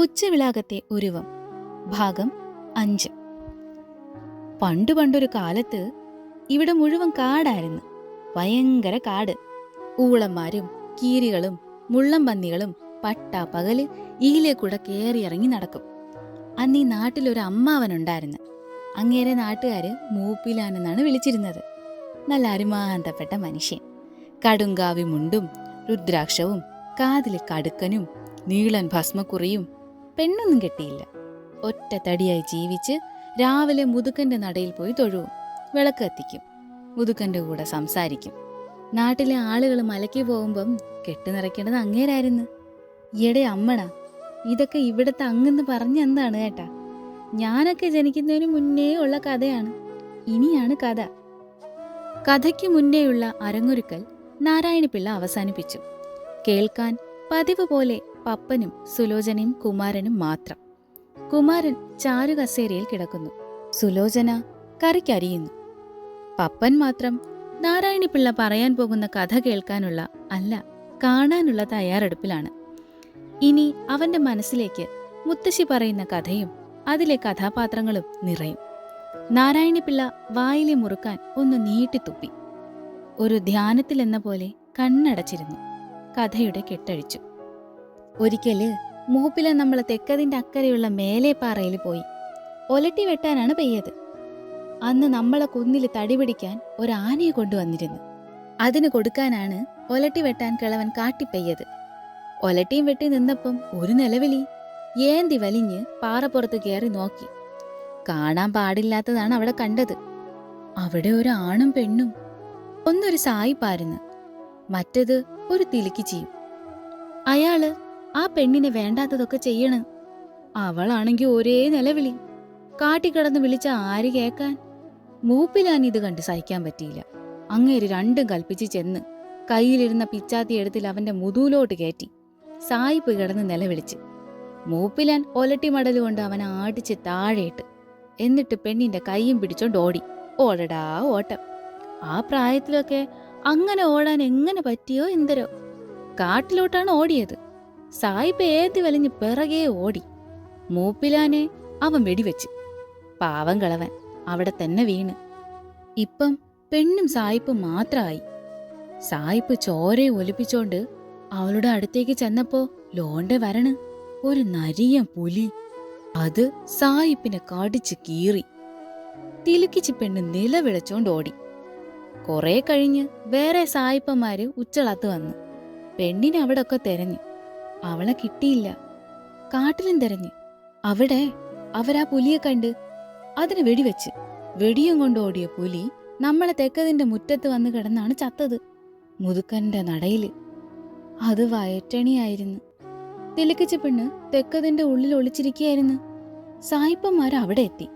ഉച്ചവിളാകത്തെ ഉരുവം. ഭാഗം അഞ്ച്. പണ്ടു പണ്ടൊരു കാലത്ത് ഇവിടെ മുഴുവൻ കാടായിരുന്നു. ഭയങ്കര കാട്. ഊളന്മാരും കീരികളും മുള്ളം പന്നികളും പട്ട പകൽ ഈലെ കൂടെ കയറിയിറങ്ങി നടക്കും. അന്ന് ഈ നാട്ടിലൊരു അമ്മാവനുണ്ടായിരുന്നു. അങ്ങേരെ നാട്ടുകാര് മൂപ്പിലാനെന്നാണ് വിളിച്ചിരുന്നത്. നല്ല അരുമാന്തപ്പെട്ട മനുഷ്യൻ. കടുങ്കാവി മുണ്ടും രുദ്രാക്ഷവും കാതിലെ കടുക്കനും നീളൻ ഭസ്മക്കുറിയും പെണ്ണൊന്നും കെട്ടിയില്ല. ഒറ്റ തടിയായി ജീവിച്ച് രാവിലെ മുതുക്കന്റെ നടയിൽ പോയി തൊഴുവും വിളക്ക് കത്തിക്കും മുതുക്കന്റെ കൂടെ സംസാരിക്കും. നാട്ടിലെ ആളുകൾ മലയ്ക്ക് പോകുമ്പം കെട്ടുനിറയ്ക്കേണ്ടത് അങ്ങേരായിരുന്നു. ഈയിടെ അമ്മണ ഇതൊക്കെ ഇവിടുത്തെ അങ്ങെന്ന് പറഞ്ഞ എന്താണ് കേട്ടാ ഞാനൊക്കെ ജനിക്കുന്നതിന് മുന്നേ ഉള്ള കഥയാണ്. ഇനിയാണ് കഥ. കഥയ്ക്ക് മുന്നേയുള്ള അരങ്ങൊരുക്കൽ നാരായണപിള്ള അവസാനിപ്പിച്ചു. കേൾക്കാൻ പതിവ് പോലെ പപ്പനും സുലോചനയും കുമാരനും മാത്രം. കുമാരൻ ചാരുകസേരയിൽ കിടക്കുന്നു. സുലോചന കറിക്കരിയുന്നു. പപ്പൻ മാത്രം നാരായണിപ്പിള്ള പറയാൻ പോകുന്ന കഥ കേൾക്കാനുള്ള അല്ല കാണാനുള്ള തയ്യാറെടുപ്പിലാണ്. ഇനി അവന്റെ മനസ്സിലേക്ക് മുത്തശ്ശി പറയുന്ന കഥയും അതിലെ കഥാപാത്രങ്ങളും നിറയും. നാരായണിപ്പിള്ള വായിലെ മുറുക്കാൻ ഒന്ന് നീട്ടിത്തുപ്പി ഒരു ധ്യാനത്തിലെന്ന പോലെ കണ്ണടച്ചിരുന്നു. കഥയുടെ കെട്ടഴിച്ചു. ഒരിക്കൽ മൂപ്പില നമ്മൾ തെക്കതിന്റെ അക്കരെയുള്ള മേലേപ്പാറയിൽ പോയി. ഒലട്ടി വെട്ടാനാണ് പെയ്യത്. അന്ന് നമ്മളെ കുന്നിൽ തടി പിടിക്കാൻ ഒരാനയെ കൊണ്ടുവന്നിരുന്നു. അതിന് കൊടുക്കാനാണ് ഒലട്ടി വെട്ടാൻ കിളവൻ കാട്ടിപ്പെയ്യത് ഒലട്ടിയും വെട്ടി നിന്നപ്പം ഒരു നിലവിളി. ഏന്തി വലിഞ്ഞ് പാറപ്പുറത്ത് കയറി നോക്കി. കാണാൻ പാടില്ലാത്തതാണ് അവിടെ കണ്ടത്. അവിടെ ഒരു ആണും പെണ്ണും. ഒന്നൊരു സായിപ്പാരുന്ന് മറ്റത് ഒരു തിലുക്കി ചെയ്യും അയാൾ ആ പെണ്ണിനെ വേണ്ടാത്തതൊക്കെ ചെയ്യണ്. അവളാണെങ്കി ഒരേ നിലവിളി. കാട്ടിക്കിടന്ന് വിളിച്ച ആര് കേക്കാൻ? മൂപ്പിലാൻ ഇത് കണ്ട് സഹിക്കാൻ പറ്റിയില്ല. അങ്ങേര് രണ്ടും കൽപ്പിച്ച് ചെന്ന് കയ്യിലിരുന്ന പിച്ചാത്തി എടുത്തിൽ അവന്റെ മുതൂലോട്ട് കയറ്റി. സായിപ്പ് കിടന്ന് നിലവിളിച്ച്. മൂപ്പിലാൻ മടലുകൊണ്ട് അവനെ ആടിച്ച് താഴെയിട്ട്. എന്നിട്ട് പെണ്ണിന്റെ കൈയും പിടിച്ചോണ്ട് ഓടി. ഓടടാ ഓട്ടം. ആ പ്രായത്തിലൊക്കെ അങ്ങനെ ഓടാൻ എങ്ങനെ പറ്റിയോ എന്തരോ. കാട്ടിലോട്ടാണ് ഓടിയത്. സായിപ്പ് ഏതി വലിഞ്ഞ് പിറകെ ഓടി. മൂപ്പിലാനെ അവൻ വെടിവെച്ച്. പാവം കളവൻ അവിടെ തന്നെ വീണ്. ഇപ്പം പെണ്ണും സായിപ്പും മാത്രമായി സായിപ്പ് ചോരയെ ഒലിപ്പിച്ചോണ്ട് അവളുടെ അടുത്തേക്ക് ചെന്നപ്പോ ലോണ്ടെ വരണ് ഒരു നരിയ പുലി. അത് സായിപ്പിനെ കടിച്ച് കീറി. തിലുക്കിച്ച് പെണ്ണ് നിലവിളച്ചോണ്ട് ഓടി. കുറെ കഴിഞ്ഞ് വേറെ സായിപ്പന്മാര് ഉച്ചളത്ത് വന്നു. പെണ്ണിനെ അവിടെ ഒക്കെ തെരഞ്ഞു. അവളെ കിട്ടിയില്ല. കാട്ടിലും തെരഞ്ഞ്. അവിടെ അവരാ പുലിയെ കണ്ട് അതിന് വെടിവെച്ച് വെടിയും കൊണ്ട് ഓടിയ പുലി നമ്മളെ തെക്കതിന്റെ മുറ്റത്ത് വന്ന് കിടന്നാണ് ചത്തത്. മുതുക്കന്റെ നടയിൽ. അത് വയറ്റണിയായിരുന്നു. തിലക്കിച്ച പെണ്ണ് തെക്കതിന്റെ ഉള്ളിൽ ഒളിച്ചിരിക്കുകയായിരുന്നു. സായിപ്പന്മാർ അവിടെ എത്തി.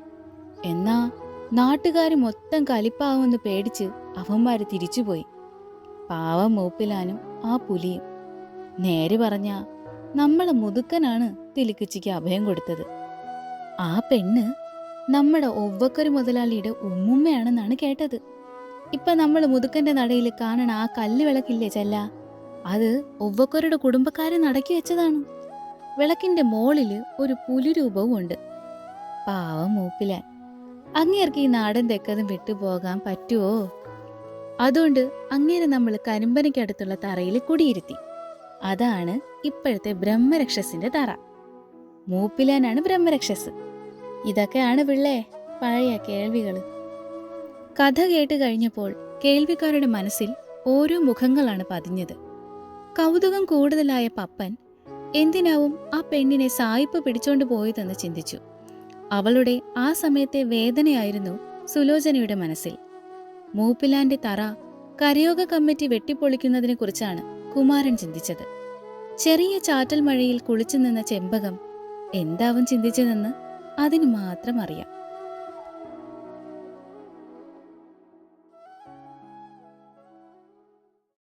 എന്നാ നാട്ടുകാർ മൊത്തം കലിപ്പാവുമെന്ന് പേടിച്ച് അവന്മാര് തിരിച്ചുപോയി. പാവം മൂപ്പിലാനും ആ പുലിയും. നേരെ പറഞ്ഞ നമ്മളെ മുതുക്കനാണ് തിലുക്കുച്ചിക്ക് അഭയം കൊടുത്തത്. ആ പെണ്ണ് നമ്മുടെ ഒവ്വക്കൊരു മുതലാളിയുടെ ഉമ്മുമ്മയാണെന്നാണ് കേട്ടത്. ഇപ്പൊ നമ്മൾ മുതുക്കന്റെ നടയിൽ കാണണ ആ കല്ല് വിളക്കില്ലേ ചെല്ല? അത് ഒവ്വക്കൊരുടെ കുടുംബക്കാരെ നടക്കി വെച്ചതാണ്. വിളക്കിന്റെ മോളിൽ ഒരു പുലിരൂപവും ഉണ്ട്. പാവം മൂപ്പിലാൻ. അങ്ങേർക്ക് ഈ നാടൻ തെക്കതും വിട്ടുപോകാൻ പറ്റുമോ അതുകൊണ്ട് അങ്ങേരെ നമ്മൾ കരിമ്പനയ്ക്കടുത്തുള്ള തറയിൽ കുടിയിരുത്തി. അതാണ് ഇപ്പോഴത്തെ ബ്രഹ്മരക്ഷസിന്റെ തറ. മൂപ്പിലാനാണ് ബ്രഹ്മരക്ഷസ്. ഇതൊക്കെയാണ് പിള്ളേ പഴയ കേൾവികൾ കഥ കേട്ട് കഴിഞ്ഞപ്പോൾ കേൾവിക്കാരുടെ മനസ്സിൽ ഓരോ മുഖങ്ങളാണ് പതിഞ്ഞത്. കൗതുകം കൂടുതലായ പപ്പൻ എന്തിനാവും ആ പെണ്ണിനെ സായിപ്പ് പിടിച്ചോണ്ട് പോയതെന്ന് ചിന്തിച്ചു. അവളുടെ ആ സമയത്തെ വേദനയായിരുന്നു സുലോചനയുടെ മനസ്സിൽ. മൂപ്പിലാന്റെ തറ കരയോഗ കമ്മിറ്റി വെട്ടിപ്പൊളിക്കുന്നതിനെ കുറിച്ചാണ് കുമാരൻ ചിന്തിച്ചത്. ചെറിയ ചാറ്റൽ മഴയിൽ കുളിച്ചു നിന്ന ചെമ്പകം എന്താവും ചിന്തിച്ചതെന്ന് അതിന് മാത്രം അറിയാം.